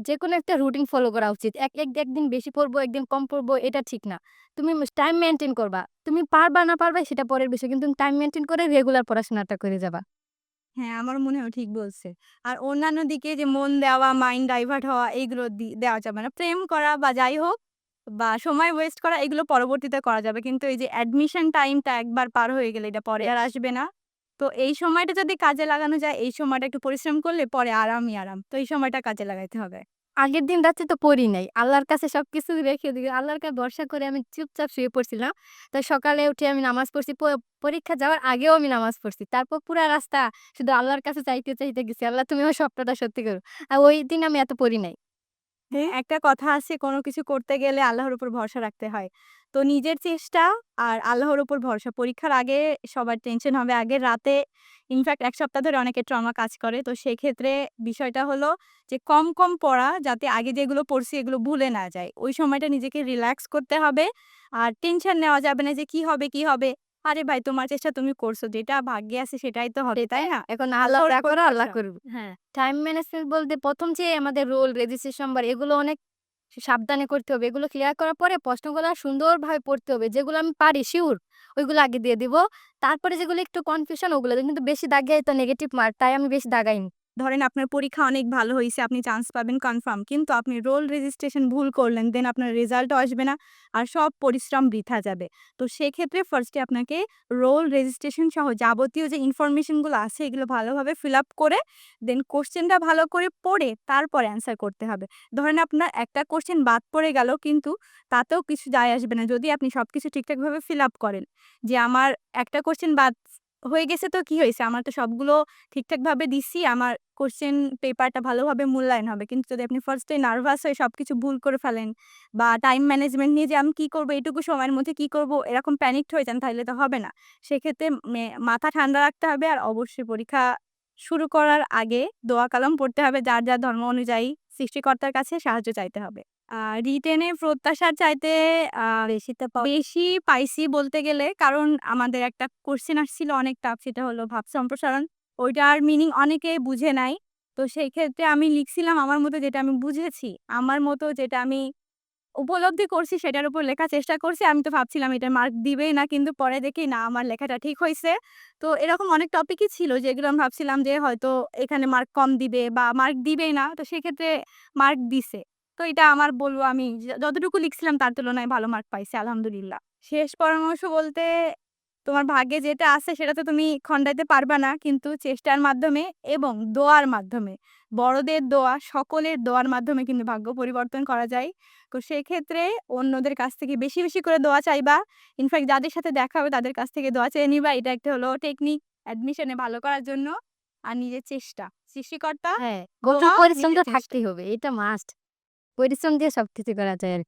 যেকোনো একটা routine follow করা উচিত। এক এক একদিন বেশি পড়ব, একদিন কম পড়ব এটা ঠিক না। তুমি টাইম মেনটেন করবা। তুমি পারবা না পারবা সেটা পরের বিষয়। কিন্তু টাইম মেনটেন করে রেগুলার পড়াশোনাটা করে যাবা। হ্যাঁ, আমার মনে হয় ঠিক বলছে। আর অন্যান্য দিকে যে মন দেওয়া, মাইন্ড ডাইভার্ট হওয়া এইগুলো দেওয়া যাবে না। প্রেম করা বা যাই হোক বা সময় ওয়েস্ট করা এগুলো পরবর্তীতে করা যাবে। কিন্তু এই যে অ্যাডমিশন টাইমটা একবার পার হয়ে গেলে এটা পরে আর আসবে না। তো এই সময়টা যদি কাজে লাগানো যায়, এই সময়টা একটু পরিশ্রম করলে পরে আরামই আরাম। তো এই সময়টা কাজে লাগাইতে হবে। আগের দিন রাত্রে তো পড়ি নাই। আল্লাহর কাছে সবকিছু রেখে দিয়ে আল্লাহর কাছে ভরসা করে আমি চুপচাপ শুয়ে পড়ছিলাম। তো সকালে উঠে আমি নামাজ পড়ছি। পরীক্ষা যাওয়ার আগেও আমি নামাজ পড়ছি। তারপর পুরা রাস্তা শুধু আল্লাহর কাছে চাইতে, চাইতে গেছি। আল্লাহ তুমি আমার স্বপ্নটা সত্যি করো। আর ওই দিন আমি এত পড়ি নাই। হ্যাঁ, একটা কথা আছে কোনো কিছু করতে গেলে আল্লাহর উপর ভরসা রাখতে হয়। তো নিজের চেষ্টা আর আল্লাহর উপর ভরসা। পরীক্ষার আগে সবার টেনশন হবে। আগের রাতে ইনফ্যাক্ট ১ সপ্তাহ ধরে অনেকের ট্রমা কাজ করে। তো সেক্ষেত্রে বিষয়টা হলো যে কম, কম পড়া যাতে আগে যেগুলো পড়ছি এগুলো ভুলে না যায়। ওই সময়টা নিজেকে রিল্যাক্স করতে হবে। আর টেনশন নেওয়া যাবে না যে কি হবে, কি হবে? আরে ভাই তোমার চেষ্টা তুমি করছ। যেটা ভাগ্যে আছে সেটাই তো হবে, তাই না? এখন আল্লাহ করো আল্লাহ ভরসা। করবে। হ্যাঁ। টাইম ম্যানেজমেন্ট বলতে ১ম যে আমাদের রোল, রেজিস্ট্রেশন বার এগুলো অনেক সাবধানে করতে হবে। এগুলো ক্লিয়ার করার পরে প্রশ্নগুলো সুন্দরভাবে পড়তে হবে। যেগুলো আমি পারি সিউর ওইগুলো আগে দিয়ে দিব। তারপরে যেগুলো একটু কনফিউশন ওগুলো কিন্তু বেশি দাগিয়ে তো নেগেটিভ মার্ক তাই আমি বেশি দাগাইনি। ধরেন আপনার পরীক্ষা অনেক ভালো হয়েছে আপনি চান্স পাবেন কনফার্ম। কিন্তু আপনি রোল রেজিস্ট্রেশন ভুল করলেন। দেন আপনার রেজাল্টও আসবে না। আর সব পরিশ্রম বৃথা যাবে। তো সেক্ষেত্রে ফার্স্টে আপনাকে রোল রেজিস্ট্রেশন সহ যাবতীয় যে ইনফরমেশনগুলো আছে, এগুলো ভালোভাবে ফিল আপ করে দেন কোশ্চেনটা ভালো করে পড়ে তারপরে অ্যান্সার করতে হবে। ধরেন আপনার একটা কোশ্চেন বাদ পড়ে গেল, কিন্তু তাতেও কিছু যায় আসবে না। যদি আপনি সবকিছু ঠিকঠাকভাবে ফিল আপ করেন। যে আমার একটা কোশ্চেন বাদ হয়ে গেছে তো কি হয়েছে আমার তো সবগুলো ঠিকঠাকভাবে দিছি। আমার কোশ্চেন পেপারটা ভালোভাবে মূল্যায়ন হবে। কিন্তু যদি আপনি ফার্স্টে নার্ভাস হয়ে সব কিছু ভুল করে ফেলেন বা টাইম ম্যানেজমেন্ট নিয়ে যে আমি কী করব, এটুকু সময়ের মধ্যে কি করব এরকম প্যানিকড হয়ে যান তাহলে তো হবে না। সেক্ষেত্রে মাথা ঠান্ডা রাখতে হবে আর অবশ্যই পরীক্ষা শুরু করার আগে দোয়া কালাম পড়তে হবে। যার, যার ধর্ম অনুযায়ী সৃষ্টিকর্তার কাছে সাহায্য চাইতে হবে। রিটেনে প্রত্যাশার চাইতে বেশি পাইসি বলতে গেলে, কারণ আমাদের একটা কোশ্চেন আসছিল অনেক টাফ সেটা হলো ভাব সম্প্রসারণ। ওইটার মিনিং অনেকে বুঝে নাই। তো সেই ক্ষেত্রে আমি লিখছিলাম আমার মতো যেটা আমি বুঝেছি। আমার মতো যেটা আমি উপলব্ধি করছি, সেটার উপর লেখার চেষ্টা করছি। আমি তো ভাবছিলাম এটা মার্ক দিবেই না। কিন্তু পরে দেখি না, আমার লেখাটা ঠিক হয়েছে তো এরকম অনেক টপিকই ছিল যেগুলো আমি ভাবছিলাম যে হয়তো এখানে মার্ক কম দিবে বা মার্ক দিবেই না। তো সেক্ষেত্রে মার্ক দিছে। তো এটা আমার বলব আমি, যতটুকু লিখছিলাম তার তুলনায় ভালো মার্ক পাইছি, আলহামদুলিল্লাহ। শেষ পরামর্শ বলতে তোমার ভাগ্যে যেটা আছে সেটা তো তুমি খণ্ডাইতে পারবা না। কিন্তু চেষ্টার মাধ্যমে এবং দোয়ার মাধ্যমে বড়দের দোয়া, সকলের দোয়ার মাধ্যমে কিন্তু ভাগ্য পরিবর্তন করা যায়। তো সেক্ষেত্রে অন্যদের কাছ থেকে বেশি, বেশি করে দোয়া চাইবা। ইনফ্যাক্ট যাদের সাথে দেখা হবে তাদের কাছ থেকে দোয়া চেয়ে নিবা। এটা একটা হলো টেকনিক অ্যাডমিশন ভালো করার জন্য। আর নিজের চেষ্টা। সৃষ্টিকর্তা হ্যাঁ, পরিশ্রম তো থাকতেই হবে। এটা মাস্ট। পরিশ্রম দিয়ে সবকিছু করা যায় আরকি।